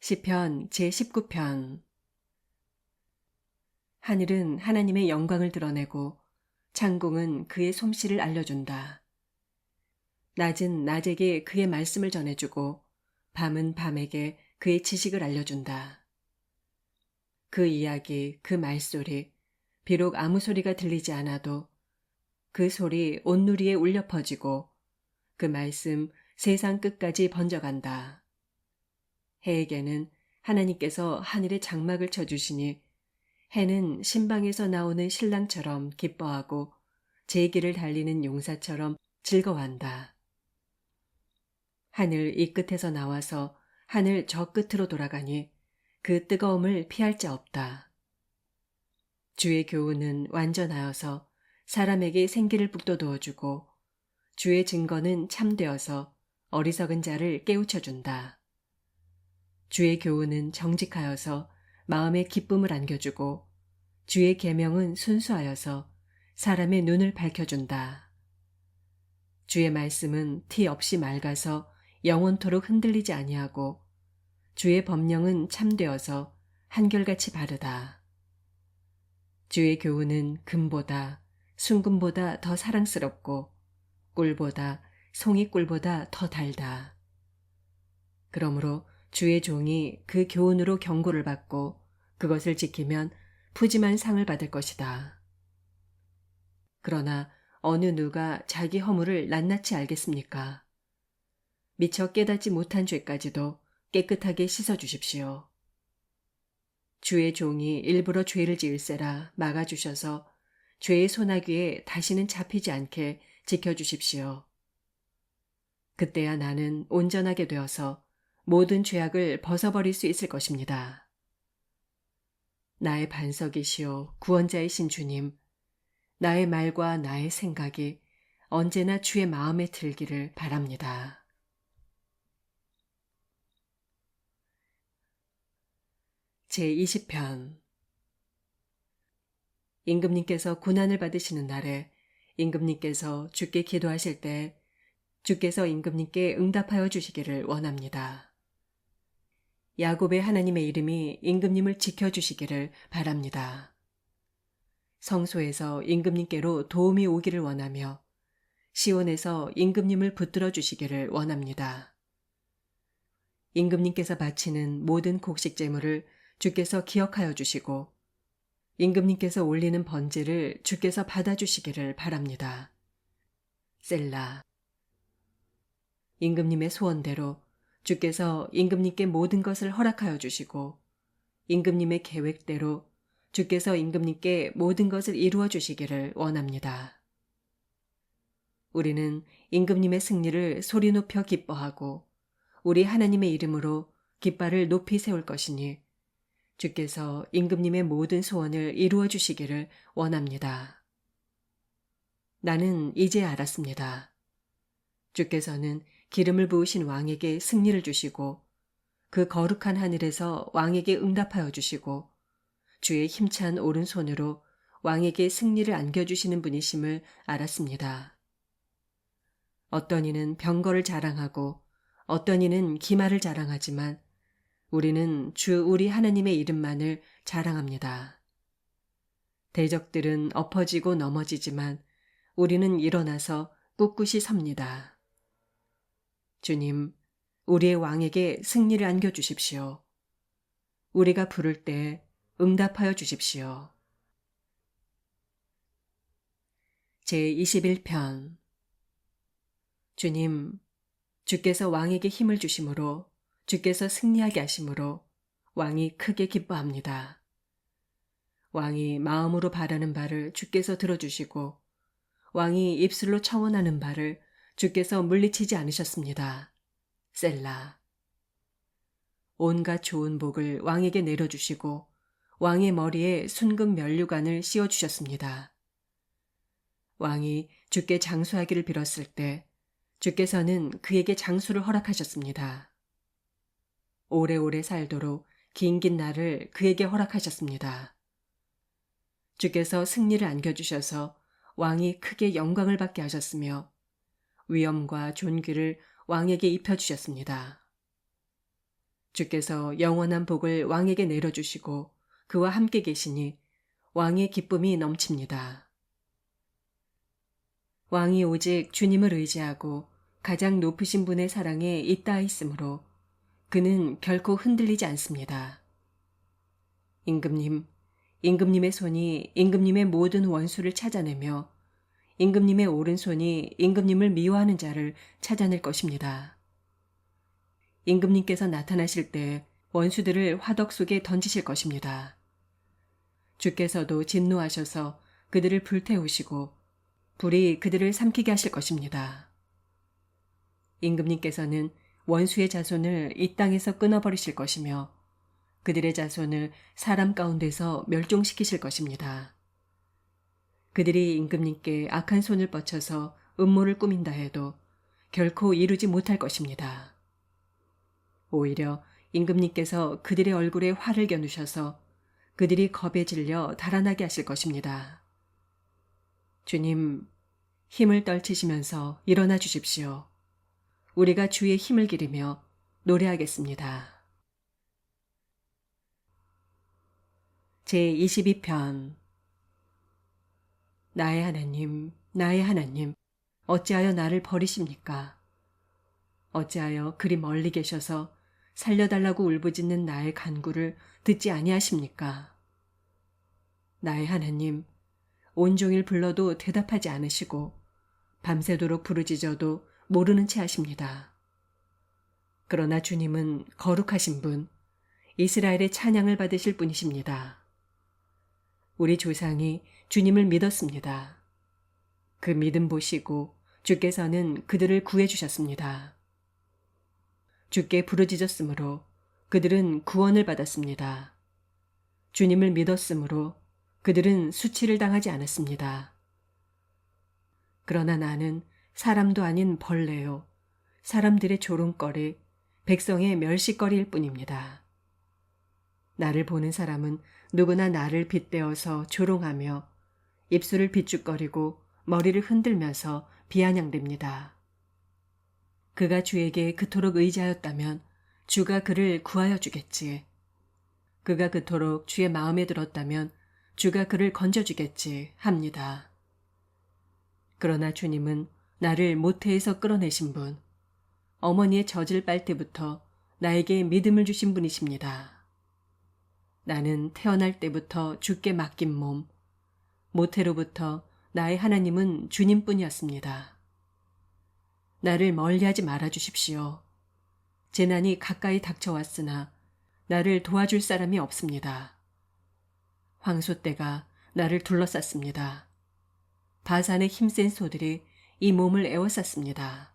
시편 제19편 하늘은 하나님의 영광을 드러내고 창공은 그의 솜씨를 알려준다. 낮은 낮에게 그의 말씀을 전해주고 밤은 밤에게 그의 지식을 알려준다. 그 이야기, 그 말소리, 비록 아무 소리가 들리지 않아도 그 소리 온누리에 울려 퍼지고 그 말씀 세상 끝까지 번져간다. 해에게는 하나님께서 하늘의 장막을 쳐주시니 해는 신방에서 나오는 신랑처럼 기뻐하고 제 길을 달리는 용사처럼 즐거워한다. 하늘 이 끝에서 나와서 하늘 저 끝으로 돌아가니 그 뜨거움을 피할 자 없다. 주의 교훈은 완전하여서 사람에게 생기를 북돋워주고 주의 증거는 참되어서 어리석은 자를 깨우쳐준다. 주의 교훈은 정직하여서 마음에 기쁨을 안겨주고 주의 계명은 순수하여서 사람의 눈을 밝혀준다. 주의 말씀은 티 없이 맑아서 영원토록 흔들리지 아니하고 주의 법령은 참되어서 한결같이 바르다. 주의 교훈은 금보다 순금보다 더 사랑스럽고 꿀보다 송이꿀보다 더 달다. 그러므로 주의 종이 그 교훈으로 경고를 받고 그것을 지키면 푸짐한 상을 받을 것이다. 그러나 어느 누가 자기 허물을 낱낱이 알겠습니까? 미처 깨닫지 못한 죄까지도 깨끗하게 씻어 주십시오. 주의 종이 일부러 죄를 지을세라 막아주셔서 죄의 소나기에 다시는 잡히지 않게 지켜주십시오. 그때야 나는 온전하게 되어서 모든 죄악을 벗어버릴 수 있을 것입니다. 나의 반석이시오 구원자이신 주님, 나의 말과 나의 생각이 언제나 주의 마음에 들기를 바랍니다. 제20편 임금님께서 고난을 받으시는 날에 임금님께서 주께 기도하실 때 주께서 임금님께 응답하여 주시기를 원합니다. 야곱의 하나님의 이름이 임금님을 지켜주시기를 바랍니다. 성소에서 임금님께로 도움이 오기를 원하며 시온에서 임금님을 붙들어 주시기를 원합니다. 임금님께서 바치는 모든 곡식 제물을 주께서 기억하여 주시고 임금님께서 올리는 번제를 주께서 받아 주시기를 바랍니다. 셀라 임금님의 소원대로 주께서 임금님께 모든 것을 허락하여 주시고 임금님의 계획대로 주께서 임금님께 모든 것을 이루어 주시기를 원합니다. 우리는 임금님의 승리를 소리 높여 기뻐하고 우리 하나님의 이름으로 깃발을 높이 세울 것이니 주께서 임금님의 모든 소원을 이루어 주시기를 원합니다. 나는 이제 알았습니다. 주께서는 기름을 부으신 왕에게 승리를 주시고 그 거룩한 하늘에서 왕에게 응답하여 주시고 주의 힘찬 오른손으로 왕에게 승리를 안겨주시는 분이심을 알았습니다. 어떤 이는 병거를 자랑하고 어떤 이는 기마를 자랑하지만 우리는 주 우리 하나님의 이름만을 자랑합니다. 대적들은 엎어지고 넘어지지만 우리는 일어나서 꿋꿋이 섭니다. 주님, 우리의 왕에게 승리를 안겨주십시오. 우리가 부를 때 응답하여 주십시오. 제21편 주님, 주께서 왕에게 힘을 주심으로 주께서 승리하게 하심으로 왕이 크게 기뻐합니다. 왕이 마음으로 바라는 바를 주께서 들어주시고 왕이 입술로 청원하는 바를 주께서 물리치지 않으셨습니다. 셀라. 온갖 좋은 복을 왕에게 내려주시고 왕의 머리에 순금 면류관을 씌워주셨습니다. 왕이 주께 장수하기를 빌었을 때 주께서는 그에게 장수를 허락하셨습니다. 오래오래 살도록 긴긴 날을 그에게 허락하셨습니다. 주께서 승리를 안겨주셔서 왕이 크게 영광을 받게 하셨으며 위엄과 존귀를 왕에게 입혀주셨습니다. 주께서 영원한 복을 왕에게 내려주시고 그와 함께 계시니 왕의 기쁨이 넘칩니다. 왕이 오직 주님을 의지하고 가장 높으신 분의 사랑에 있다 있으므로 그는 결코 흔들리지 않습니다. 임금님, 임금님의 손이 임금님의 모든 원수를 찾아내며 임금님의 오른손이 임금님을 미워하는 자를 찾아낼 것입니다. 임금님께서 나타나실 때 원수들을 화덕 속에 던지실 것입니다. 주께서도 진노하셔서 그들을 불태우시고 불이 그들을 삼키게 하실 것입니다. 임금님께서는 원수의 자손을 이 땅에서 끊어버리실 것이며 그들의 자손을 사람 가운데서 멸종시키실 것입니다. 그들이 임금님께 악한 손을 뻗쳐서 음모를 꾸민다 해도 결코 이루지 못할 것입니다. 오히려 임금님께서 그들의 얼굴에 화를 겨누셔서 그들이 겁에 질려 달아나게 하실 것입니다. 주님, 힘을 떨치시면서 일어나 주십시오. 우리가 주의 힘을 기리며 노래하겠습니다. 제22편 나의 하나님, 나의 하나님, 어찌하여 나를 버리십니까? 어찌하여 그리 멀리 계셔서 살려달라고 울부짖는 나의 간구를 듣지 아니하십니까? 나의 하나님, 온종일 불러도 대답하지 않으시고 밤새도록 부르짖어도 모르는 채 하십니다. 그러나 주님은 거룩하신 분, 이스라엘의 찬양을 받으실 분이십니다. 우리 조상이 주님을 믿었습니다. 그 믿음 보시고 주께서는 그들을 구해 주셨습니다. 주께 부르짖었으므로 그들은 구원을 받았습니다. 주님을 믿었으므로 그들은 수치를 당하지 않았습니다. 그러나 나는 사람도 아닌 벌레요. 사람들의 조롱거리, 백성의 멸시거리일 뿐입니다. 나를 보는 사람은 누구나 나를 빗대어서 조롱하며 입술을 비죽거리고 머리를 흔들면서 비아냥댑니다. 그가 주에게 그토록 의지하였다면 주가 그를 구하여 주겠지. 그가 그토록 주의 마음에 들었다면 주가 그를 건져주겠지 합니다. 그러나 주님은 나를 모태에서 끌어내신 분, 어머니의 젖을 빨 때부터 나에게 믿음을 주신 분이십니다. 나는 태어날 때부터 주께 맡긴 몸, 모태로부터 나의 하나님은 주님뿐이었습니다. 나를 멀리하지 말아 주십시오. 재난이 가까이 닥쳐왔으나 나를 도와줄 사람이 없습니다. 황소 떼가 나를 둘러쌌습니다. 바산의 힘센 소들이 이 몸을 에워쌌습니다.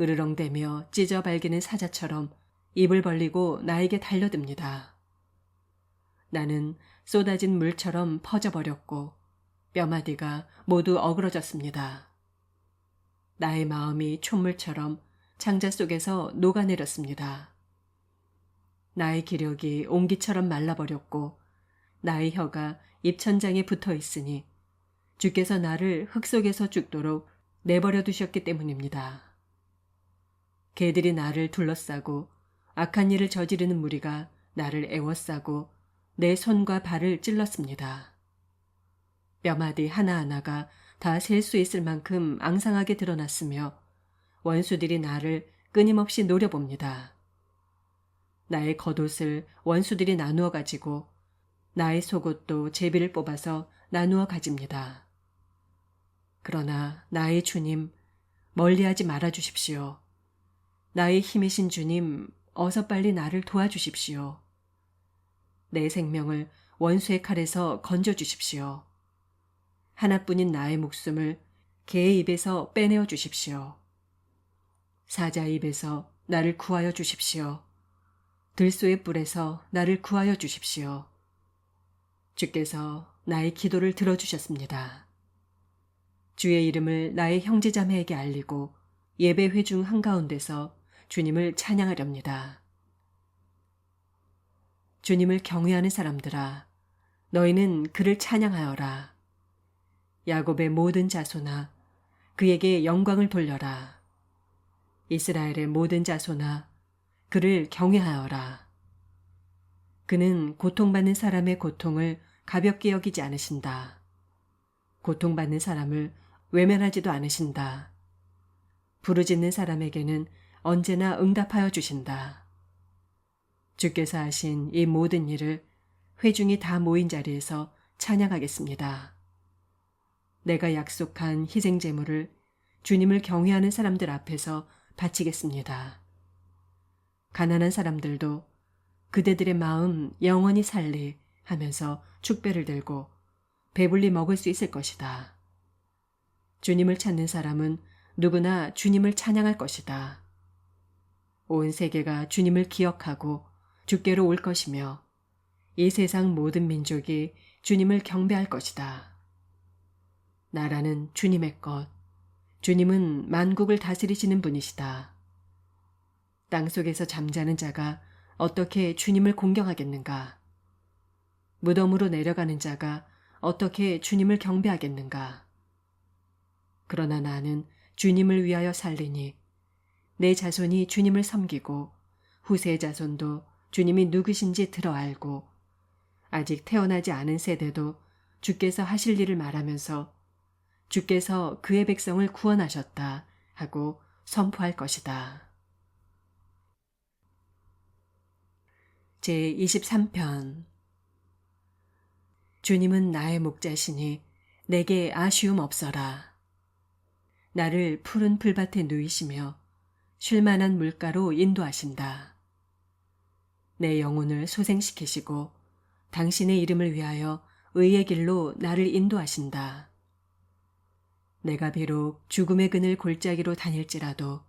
으르렁대며 찢어 발기는 사자처럼 입을 벌리고 나에게 달려듭니다. 나는 쏟아진 물처럼 퍼져버렸고 뼈마디가 모두 어그러졌습니다. 나의 마음이 촛물처럼 창자 속에서 녹아내렸습니다. 나의 기력이 옹기처럼 말라버렸고 나의 혀가 입천장에 붙어 있으니 주께서 나를 흙 속에서 죽도록 내버려 두셨기 때문입니다. 개들이 나를 둘러싸고 악한 일을 저지르는 무리가 나를 애워싸고 내 손과 발을 찔렀습니다. 뼈마디 하나하나가 다 셀 수 있을 만큼 앙상하게 드러났으며 원수들이 나를 끊임없이 노려봅니다. 나의 겉옷을 원수들이 나누어 가지고 나의 속옷도 제비를 뽑아서 나누어 가집니다. 그러나 나의 주님, 멀리하지 말아 주십시오. 나의 힘이신 주님, 어서 빨리 나를 도와주십시오. 내 생명을 원수의 칼에서 건져 주십시오. 하나뿐인 나의 목숨을 개의 입에서 빼내어 주십시오. 사자의 입에서 나를 구하여 주십시오. 들소의 뿔에서 나를 구하여 주십시오. 주께서 나의 기도를 들어주셨습니다. 주의 이름을 나의 형제자매에게 알리고 예배 회 중 한가운데서 주님을 찬양하렵니다. 주님을 경외하는 사람들아, 너희는 그를 찬양하여라. 야곱의 모든 자손아, 그에게 영광을 돌려라. 이스라엘의 모든 자손아, 그를 경외하여라. 그는 고통받는 사람의 고통을 가볍게 여기지 않으신다. 고통받는 사람을 외면하지도 않으신다. 부르짖는 사람에게는 언제나 응답하여 주신다. 주께서 하신 이 모든 일을 회중이 다 모인 자리에서 찬양하겠습니다. 내가 약속한 희생 제물을 주님을 경외하는 사람들 앞에서 바치겠습니다. 가난한 사람들도 그대들의 마음 영원히 살리 하면서 축배를 들고 배불리 먹을 수 있을 것이다. 주님을 찾는 사람은 누구나 주님을 찬양할 것이다. 온 세계가 주님을 기억하고 주께로 올 것이며 이 세상 모든 민족이 주님을 경배할 것이다. 나라는 주님의 것, 주님은 만국을 다스리시는 분이시다. 땅 속에서 잠자는 자가 어떻게 주님을 공경하겠는가? 무덤으로 내려가는 자가 어떻게 주님을 경배하겠는가? 그러나 나는 주님을 위하여 살리니 내 자손이 주님을 섬기고 후세 자손도 주님이 누구신지 들어 알고 아직 태어나지 않은 세대도 주께서 하실 일을 말하면서 주께서 그의 백성을 구원하셨다 하고 선포할 것이다. 제 23편 주님은 나의 목자시니 내게 아쉬움 없어라. 나를 푸른 풀밭에 누이시며 쉴만한 물가로 인도하신다. 내 영혼을 소생시키시고 당신의 이름을 위하여 의의 길로 나를 인도하신다. 내가 비록 죽음의 그늘 골짜기로 다닐지라도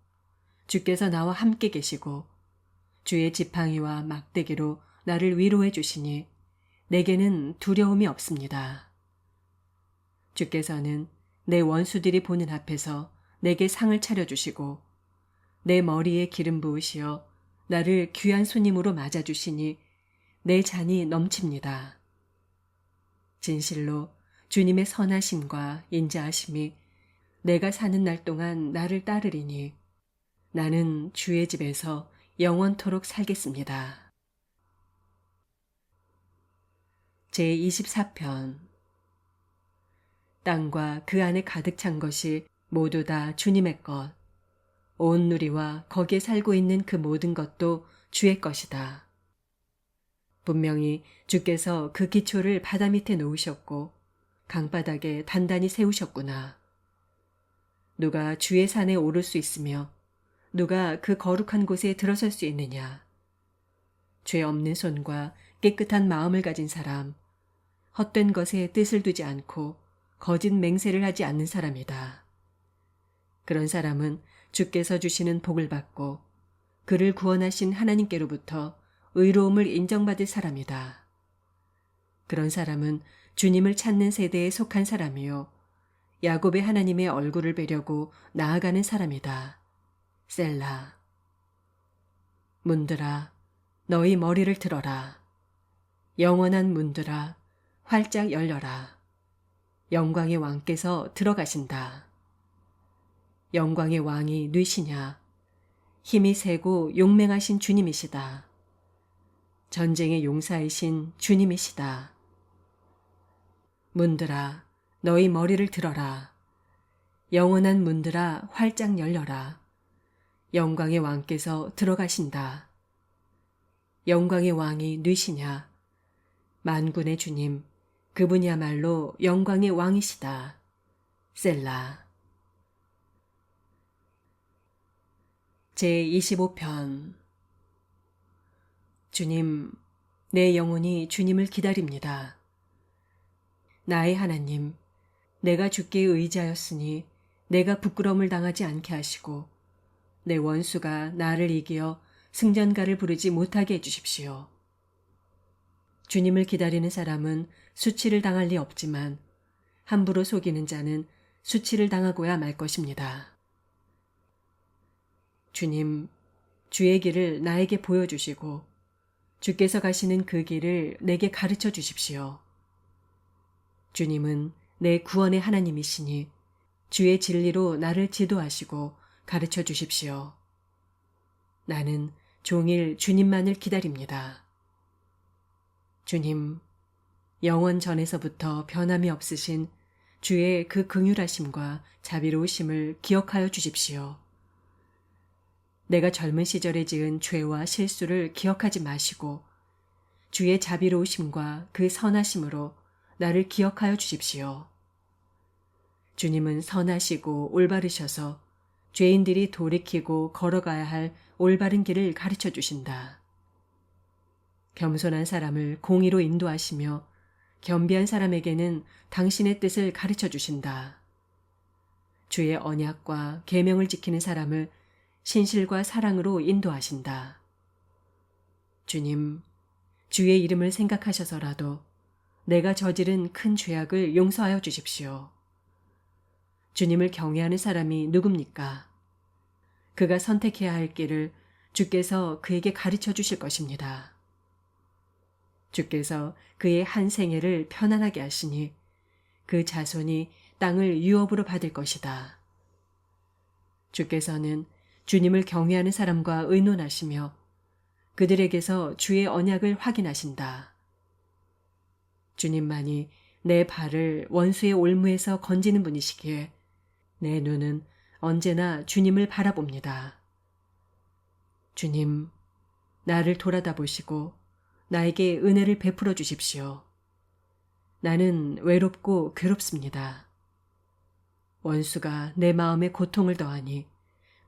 주께서 나와 함께 계시고 주의 지팡이와 막대기로 나를 위로해 주시니 내게는 두려움이 없습니다. 주께서는 내 원수들이 보는 앞에서 내게 상을 차려주시고 내 머리에 기름 부으시어 나를 귀한 손님으로 맞아주시니 내 잔이 넘칩니다. 진실로 주님의 선하심과 인자하심이 내가 사는 날 동안 나를 따르리니 나는 주의 집에서 영원토록 살겠습니다. 제 24편 땅과 그 안에 가득 찬 것이 모두 다 주님의 것. 온 누리와 거기에 살고 있는 그 모든 것도 주의 것이다. 분명히 주께서 그 기초를 바다 밑에 놓으셨고 강바닥에 단단히 세우셨구나. 누가 주의 산에 오를 수 있으며 누가 그 거룩한 곳에 들어설 수 있느냐. 죄 없는 손과 깨끗한 마음을 가진 사람, 헛된 것에 뜻을 두지 않고 거짓 맹세를 하지 않는 사람이다. 그런 사람은 주께서 주시는 복을 받고 그를 구원하신 하나님께로부터 의로움을 인정받을 사람이다. 그런 사람은 주님을 찾는 세대에 속한 사람이요. 야곱의 하나님의 얼굴을 뵈려고 나아가는 사람이다. 셀라. 문들아, 너희 머리를 들어라. 영원한 문들아, 활짝 열려라. 영광의 왕께서 들어가신다. 영광의 왕이 뉘시냐? 힘이 세고 용맹하신 주님이시다. 전쟁의 용사이신 주님이시다. 문들아, 너희 머리를 들어라. 영원한 문들아, 활짝 열려라. 영광의 왕께서 들어가신다. 영광의 왕이 뉘시냐? 만군의 주님, 그분이야말로 영광의 왕이시다. 셀라. 제25편 주님, 내 영혼이 주님을 기다립니다. 나의 하나님, 내가 주께 의지하였으니 내가 부끄러움을 당하지 않게 하시고 내 원수가 나를 이기어 승전가를 부르지 못하게 해주십시오. 주님을 기다리는 사람은 수치를 당할 리 없지만 함부로 속이는 자는 수치를 당하고야 말 것입니다. 주님, 주의 길을 나에게 보여주시고 주께서 가시는 그 길을 내게 가르쳐 주십시오. 주님은 내 구원의 하나님이시니 주의 진리로 나를 지도하시고 가르쳐 주십시오. 나는 종일 주님만을 기다립니다. 주님, 영원 전에서부터 변함이 없으신 주의 그 긍휼하심과 자비로우심을 기억하여 주십시오. 내가 젊은 시절에 지은 죄와 실수를 기억하지 마시고 주의 자비로우심과 그 선하심으로 나를 기억하여 주십시오. 주님은 선하시고 올바르셔서 죄인들이 돌이키고 걸어가야 할 올바른 길을 가르쳐 주신다. 겸손한 사람을 공의로 인도하시며 겸비한 사람에게는 당신의 뜻을 가르쳐 주신다. 주의 언약과 계명을 지키는 사람을 신실과 사랑으로 인도하신다. 주님, 주의 이름을 생각하셔서라도 내가 저지른 큰 죄악을 용서하여 주십시오. 주님을 경외하는 사람이 누굽니까? 그가 선택해야 할 길을 주께서 그에게 가르쳐 주실 것입니다. 주께서 그의 한 생애를 편안하게 하시니 그 자손이 땅을 유업으로 받을 것이다. 주께서는 주님을 경외하는 사람과 의논하시며 그들에게서 주의 언약을 확인하신다. 주님만이 내 발을 원수의 올무에서 건지는 분이시기에 내 눈은 언제나 주님을 바라봅니다. 주님, 나를 돌아다 보시고 나에게 은혜를 베풀어 주십시오. 나는 외롭고 괴롭습니다. 원수가 내 마음에 고통을 더하니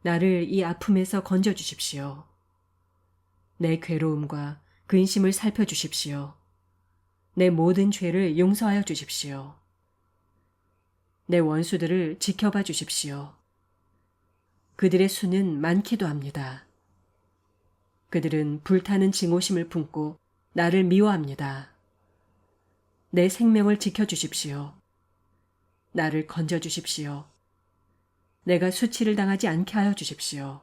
나를 이 아픔에서 건져 주십시오. 내 괴로움과 근심을 살펴 주십시오. 내 모든 죄를 용서하여 주십시오. 내 원수들을 지켜봐 주십시오. 그들의 수는 많기도 합니다. 그들은 불타는 증오심을 품고 나를 미워합니다. 내 생명을 지켜 주십시오. 나를 건져 주십시오. 내가 수치를 당하지 않게 하여 주십시오.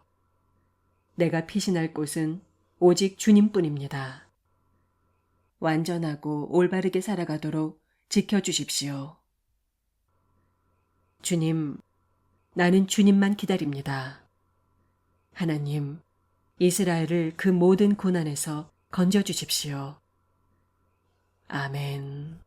내가 피신할 곳은 오직 주님뿐입니다. 완전하고 올바르게 살아가도록 지켜주십시오. 주님, 나는 주님만 기다립니다. 하나님, 이스라엘을 그 모든 고난에서 건져 주십시오. 아멘.